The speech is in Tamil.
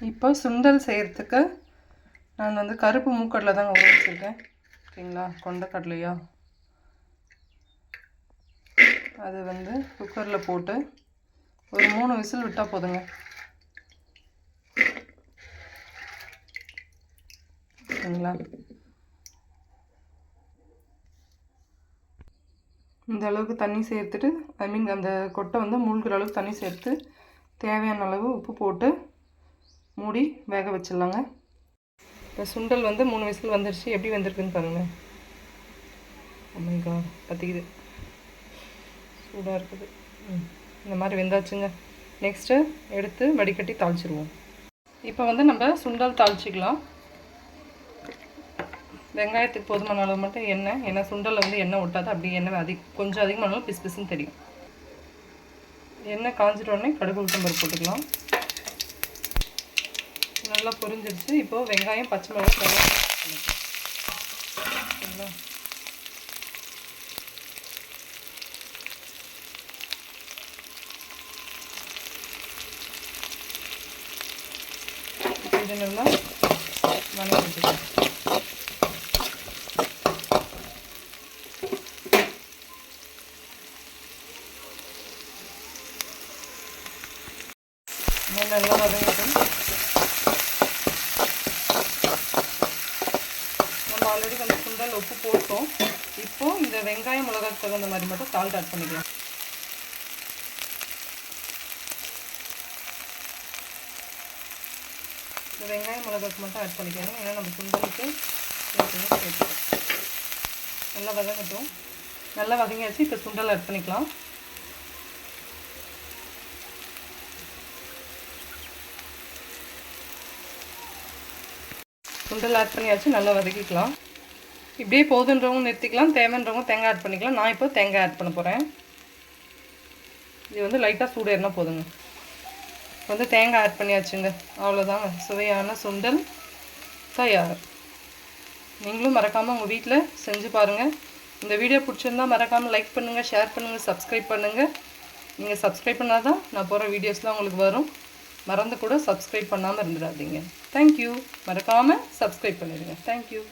இப்போ சுண்டல் செய்கிறதுக்கு நான் வந்து கருப்பு மூக்கடலை தாங்க ஊற வச்சுருக்கேன். ஓகேங்களா கொண்டக்கடலையா அது வந்து குக்கரில் போட்டு ஒரு மூணு விசில் விட்டால் போதுங்க. ஓகேங்களா இந்த அளவுக்கு தண்ணி சேர்த்துட்டு ஐ மீன் அந்த கொட்டை வந்து மூழ்கிற அளவுக்கு தண்ணி சேர்த்து தேவையான அளவு உப்பு போட்டு மூடி வேக வச்சிடலாங்க. இப்போ சுண்டல் வந்து மூணு விசில் வந்துருச்சு. எப்படி வந்திருக்குன்னு பாருங்கள் oh அம்மைக்கா பற்றிக்குது சூடாக இருக்குது. ம் இந்த மாதிரி வெந்தாச்சுங்க. நெக்ஸ்ட்டு எடுத்து வடிகட்டி தாளிச்சிருவோம். இப்போ வந்து நம்ம சுண்டல் தாளிச்சிக்கலாம். வெங்காயத்துக்கு போதுமான அளவு மட்டும் எண்ணெய் ஏன்னா சுண்டலில் வந்து எண்ணெய் ஒட்டாது. அப்படி எண்ணெய் அதிக கொஞ்சம் அதிகமானாலும் பிசு பிசுன்னு தெரியும். எண்ணெய் காஞ்சிட்டோடனே கடுகு உளுத்தம்பருப்பு போட்டுக்கலாம். நல்லா பொரிஞ்சிருச்சு இப்போது வெங்காயம் பச்சை மிளகாய் வெங்காயம் சரிங்களா இது நல்லா வணங்கிட்டு நல்லா வதங்கட்டும் நம்ம ஆல்ரெடி கொஞ்சம் சுண்டல் உப்பு போட்டோம் இப்போ இந்த வெங்காயம் மிளகாய் தகுந்த மாதிரி மட்டும் சால்ட் ஆட் பண்ணிக்கலாம். இந்த வெங்காயம் மிளகாய்க்கு மட்டும் ஆட் பண்ணிக்கணும் ஏன்னா நம்ம சுண்டலுக்கு சேர்த்து நல்லா வதங்கட்டும். நல்லா வதங்கியாச்சு. இப்போ சுண்டல் ஆட் பண்ணிக்கலாம். சுண்டல் ஆட் பண்ணியாச்சு. நல்லா வதக்கிக்கலாம். இப்படியே போதுன்றவங்க நிறுத்திக்கலாம் தேவைன்றவங்க தேங்காய் ஆட் பண்ணிக்கலாம். நான் இப்போ தேங்காய் ஆட் பண்ண போகிறேன் இது வந்து லைட்டாக சூடேறினா போதுங்க. வந்து தேங்காய் ஆட் பண்ணியாச்சுங்க. அவ்வளோதாங்க சுவையான சுண்டல் தயார். நீங்களும் மறக்காமல் உங்கள் வீட்டில் செஞ்சு பாருங்கள் இந்த வீடியோ பிடிச்சிருந்தா மறக்காமல் லைக் பண்ணுங்கள் ஷேர் பண்ணுங்கள் சப்ஸ்கிரைப் பண்ணுங்கள் நீங்கள் சப்ஸ்கிரைப் பண்ணால் தான் நான் போகிற வீடியோஸ்லாம் உங்களுக்கு வரும். மறந்து கூட சப்ஸ்கிரைப் பண்ணாமல் இருந்துடாதீங்க. தேங்க்யூ மறக்காமல் சப்ஸ்கிரைப் பண்ணிடுங்க. Thank you